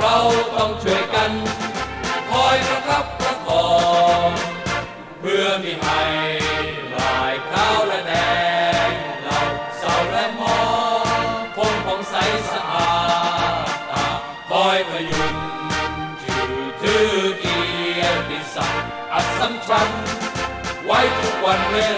เราต้องช่วยกัน คอยประคับประคองเพื่อมีให้ลายขาวและแดงเราเศร้าและมองคงผ่องใสสะอาดตาคอยพยุงชื่อถือเกียรติศักดิ์อัศสำชัญไว้ทุกวันเวลา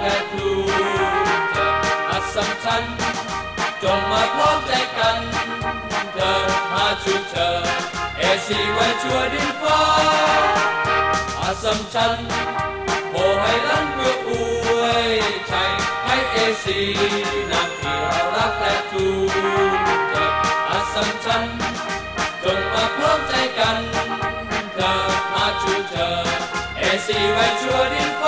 และทูเธออัศสัมชัญจงมาพร้อมใจกัน เธอมาชุดเธอเอซีไว้ชั่วดินฟ้าอัศสัมชัญโอให้ลันเพื่ออวยใจให้เอซีนาที่เรารักและทูลเธออัศสัมชัญจงมาพร้อมใจกันเกิดมาชูเธอเอซีไว้ชั่วดินฟ้า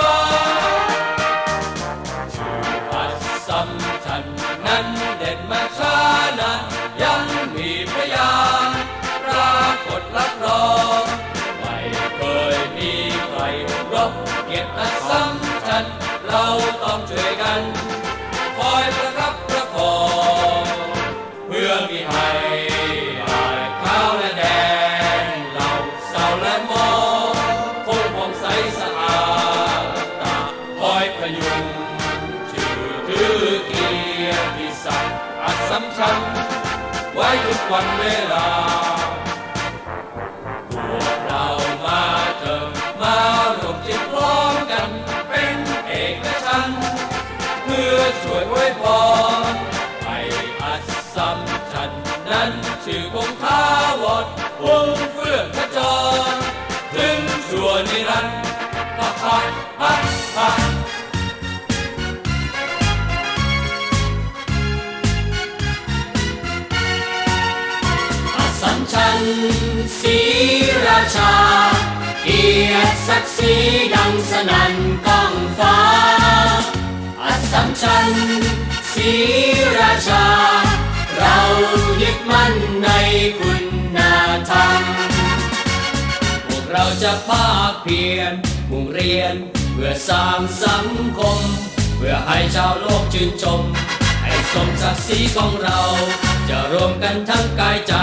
กียรติศักดิ์อัศสำชัญไว้ทุกวันเวลา พวกเรามาเถิดมารวมจิตพร้อมกันเป็นเอกฉันเพื่อช่วยอวยพรให้อัศสัมชัญนั้นชื่อคงท้าวรพุ่ง ชัญศรีราชา เรายึดมั่นในคุณธรรม พวกเราจะภาคเพียรมุ่งเรียน เพื่อสร้างสังคม เพื่อให้ชาวโลกชื่นชม ให้สมศักดิ์ศรีของเรา จะรวมกันทั้งกายใจ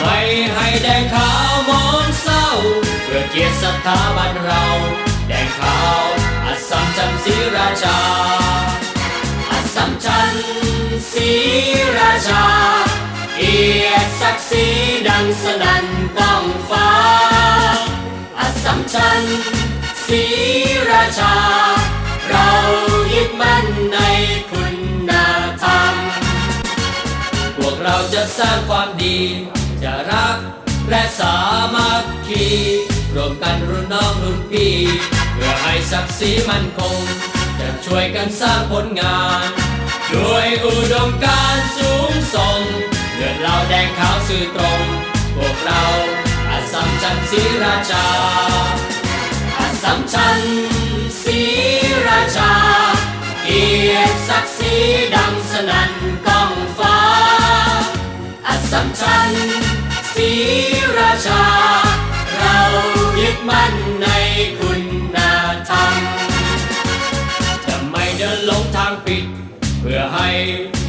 ไม่ให้แดงขาวมองเศร้า เพื่อเกียรติสถาบันเรา ชา เกียรติศักดิ์ศรีดังสนั่นก้องฟ้า อสัมชัญศรีราชา เรายึดมั่นในคุณธรรม พวกเราจะสร้างความดี จะรักและสามัคคีรวมกันรุ่นน้องรุ่นพี่ เพื่อให้ศักดิ์ศรีมั่นคง จะช่วยกันสร้างผลงาน ด้วยอุดมการสูงส่งเลือดเราแดงขาวสื่อตรง พวกเราอาสัมชัญศรีราชาอัสสัมชัญศรีราชา เกียรติศักดิ์ศรีดังสนั่นก้องฟ้าอัสสัมชัญศรีราชา เรายึดมั่นในคุณ พื่อให้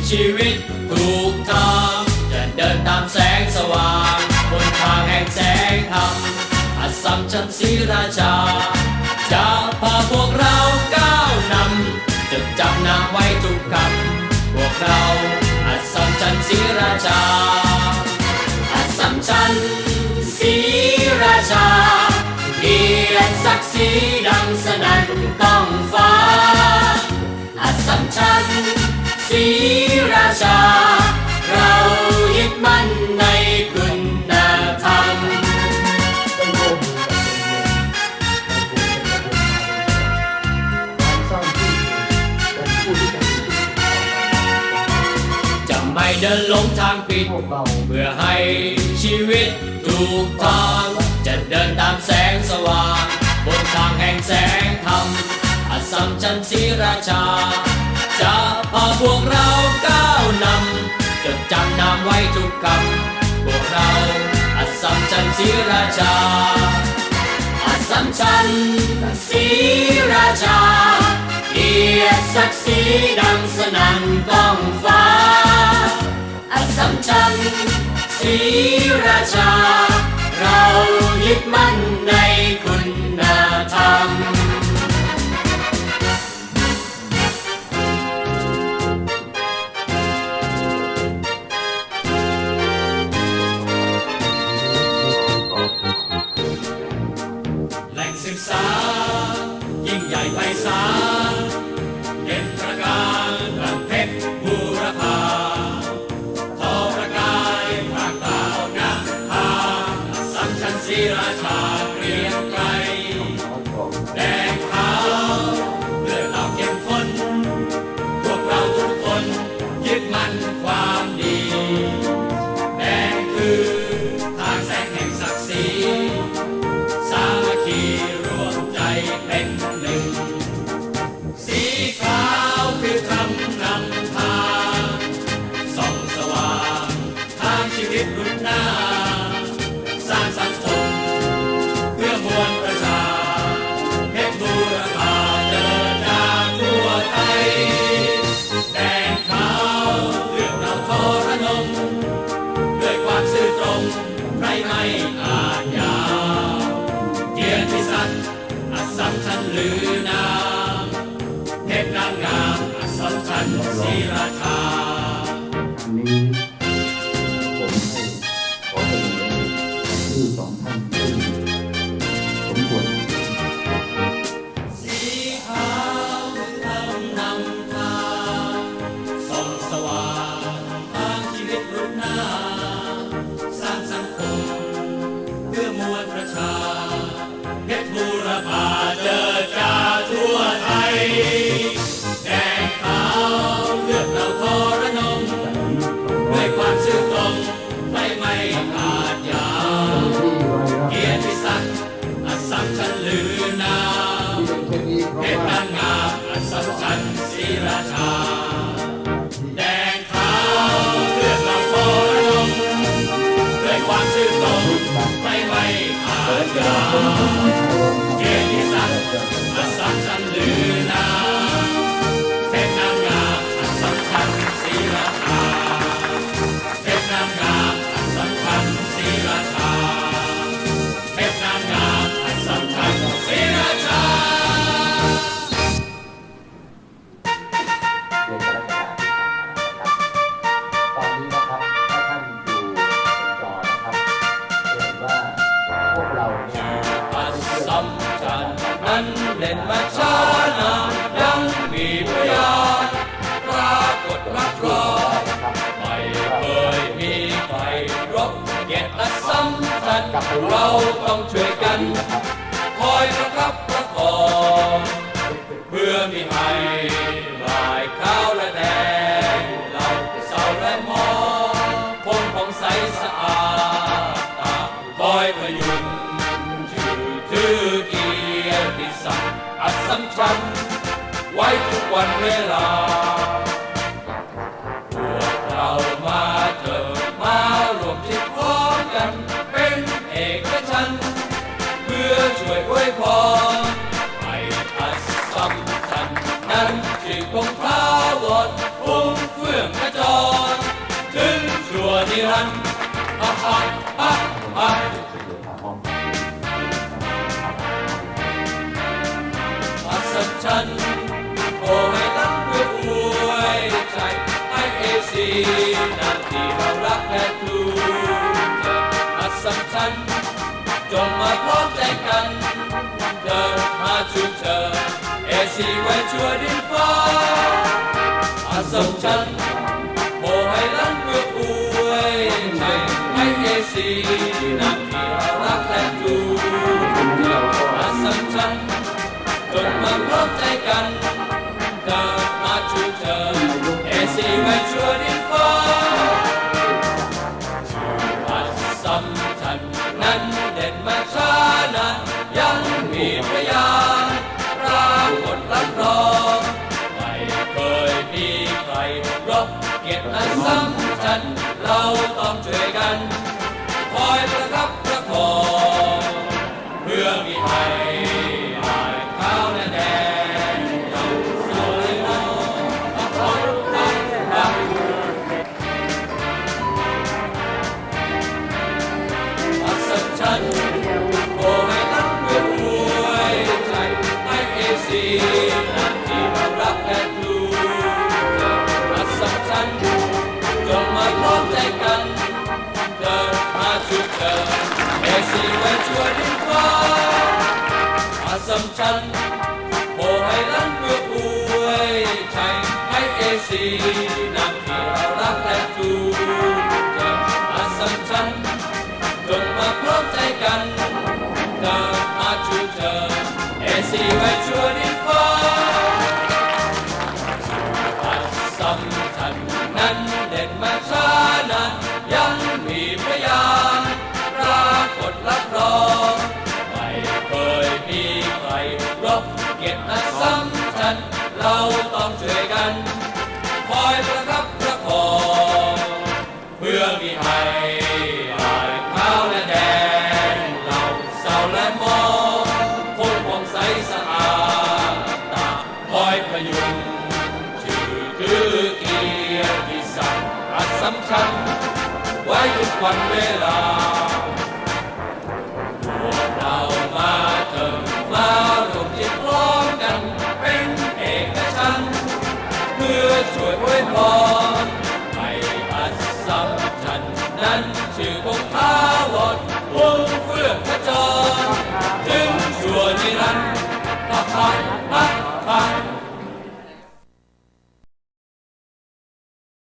ชีวิตถูกทางจะเดินตามแสงสว่างบนทางแห่งแสงธรรมอัสสัมชัญศรีราชา จะพาพวกเราก้าวนำจะจำนำไว้ทุกคำพวกเราอัสสัมชัญศรีราชา อัสสัมชัญศรีราชาเกียรติศักดิ์ศรีดังสนั่นก้องฟ้า อัสสัมชัญ พวกเรา เพื่อให้ชีวิตถูกทาง จะเดินตามแสงสว่าง บนทางแห่งแสงธรรมอสสัมชัญศรีราชา จะพาพวกเราก้าวนำจดจำนามไว้ทุกคำพวกเราอสสัมชัญศรีราชาอสสัมชัญศรีราชาเกียรติศักดิ์ศรีดังสนั่นกองฟ้า จันสีราชา เรายึดมั่นในคุณธรรมแหล่งศึกษา ยิ่งใหญ่ไพศาลเด่นตระการลำเเราต้องช่วยกัน 奇怪，决定吧，阿松真。 เราต้องช่วยกัน คอยประคับประคอง ไว้ชั่วดินฟ้าอาสมชันโบให้ลันเพื่ออวยชัยให้เอซีนำที่เคอยประคับประคองเพื่อมีให้หายขาและแดงเราเศร้าและมองคงผ่องใสสะอาดตาคอยพยุงชื่อคือเกียรติศักดิ์อันสำคัญไว้ทุกวันเวลา